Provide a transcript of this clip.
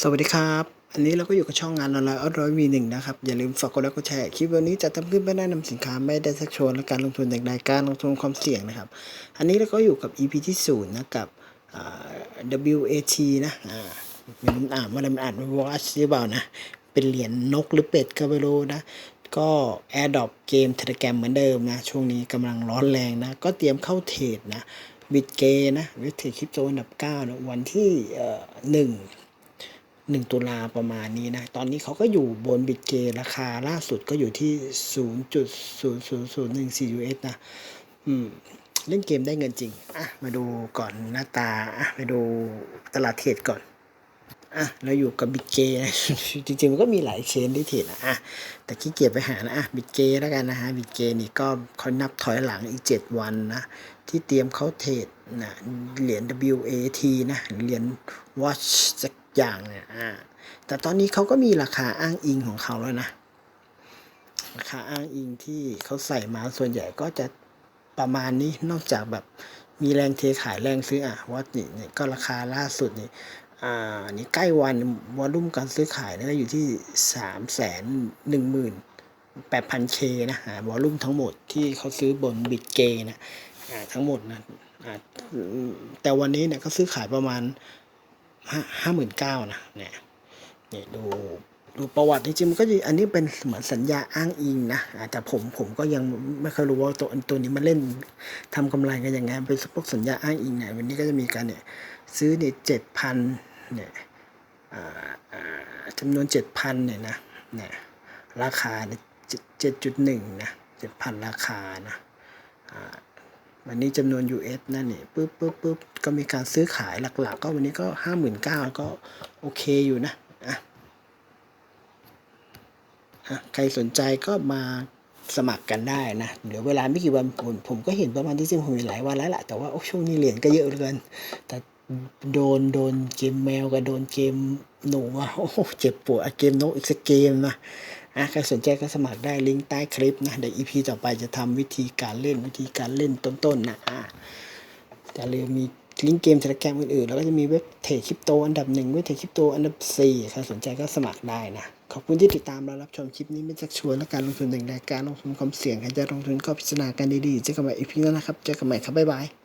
สวัสดีครับ อันนี้เราก็อยู่กับช่องงานออนไลน์ออร้อยวีหนึ่งนะครับ อย่าลืมฝากกดไลค์กดแชร์ คลิปวันนี้จะทำขึ้นเพื่อแนะนำสินค้าไม่ได้สักชวนและการลงทุนอย่างใดการลงทุนความเสี่ยงนะครับ อันนี้เราก็อยู่กับ EP ที่ศูนย์นะกับ WAT นะมันอ่านว่าอะไรมันอ่านว่า watch หรือเปล่านะ เป็นเหรียญนกหรือเป็ดก็ไม่รู้นะ ก็ AirDrop เกม Telegram เหมือนเดิมนะ ช่วงนี้กำลังร้อนแรงนะ ก็เตรียมเข้าเทรดนะบิตเกนะวิธีคริปโตอันดับ9นะวันที่เหนึ่งตุลาประมาณนี้นะ ตอนนี้เขาก็อยู่บนบิตเกราคาล่าสุดก็อยู่ที่ 0.00014 US นะ อืม เล่นเกมได้เงินจริง อะ มาดูก่อนหน้าตา อะไปดูตลาดเทรดก่อน อะ เราอยู่กับบิตเกจริงๆ มันก็มีหลายเชนที่เทรดนะอะ แต่ขี้เกียจไปหานะ อะ บิตเกแล้วกันนะฮะ บิตเกนี่ก็เขานับถอยหลังอีก 7 วันนะ ที่เตรียมเขาเทรดนะ เหรียญ WAT นะ เหรียญ Watch อย่างเนี่ยอ่าแต่ตอนนี้เขาก็มีราคาอ้างอิงของเขาแล้วนะราคาอ้างอิงที่เขาใส่มาส่วนใหญ่ก็จะประมาณนี้นอกจากแบบมีแรงเทขายแรงซื้ออะว่านี่นี่ก็ราคาล่าสุดนี่อ่านี่ใกล้วันวอลุ่มการซื้อขายนี่ก็อยู่ที่สามแสนหนึ่งหมื่นแปดพันเคนะฮะวอลุ่มทั้งหมดที่เขาซื้อบนบิตเกนะอ่าทั้งหมดนะอ่าแต่วันนี้เนี่ยเขาซื้อขายประมาณ ห้าหมื่นเก้านะเนี่ยเนี่ยดูดูประวัติจริงๆมันก็อันนี้เป็นเหมือนสัญญาอ้างอิงนะแต่ผมผมก็ยังไม่เคยรู้ว่าตัวตัวนี้มันเล่นทำกำไรกันยังไงเป็นพวกสัญญาอ้างอิงเนี่ยวันนี้ก็จะมีการเนี่ยซื้อเนี่ยเจ็ดพันเนี่ยจำนวนเจ็ดพันเนี่ยนะเนี่ยราคาเนี่ยเจ็ดจุดหนึ่งนะเจ็ดพันราคานะ วันนี้จำนวน US นั่นนี่ปุ๊บปุ๊บปุ๊บก็มีการซื้อขายหลักๆ ก็วันนี้ก็ห้าหมื่นเก้าก็โอเคอยู่นะอะอะใครสนใจก็มาสมัครกันได้นะ เดี๋ยวเวลาไม่กี่วันผมผมก็เห็นประมาณที่จริงผมเห็นหลายวันแล้วแหละแต่ว่าโอ้ช่วงนี้เหรียญก็เยอะเหลือเกิน แต่โดนโดนเกมแมวกับโดนเกมหนูอะโอ้เจ็บปวดเกมนกอีกสักเกมนะ อะใครสนใจก็สมัครได้ลิงก์ใต้คลิปนะเดี๋ยวอีพีต่อไปจะทำวิธีการเล่นวิธีการเล่นต้นๆนะอะแต่เรือมีลิงก์เกมเทเลแกรมอื่นๆแล้วก็จะมีเว็บเทรดคริปโตอันดับหนึ่งเว็บเทรดคริปโตอันดับสี่ใครสนใจก็สมัครได้นะขอบคุณที่ติดตามและรับชมคลิปนี้ไม่ชักชวนและการลงทุนหนึ่งรายการลงทุนความเสี่ยงใครจะลงทุนก็พิจารณากันดีๆเจอกันใหม่อีพีหน้านะครับเจอกันใหม่ครับบ๊ายบาย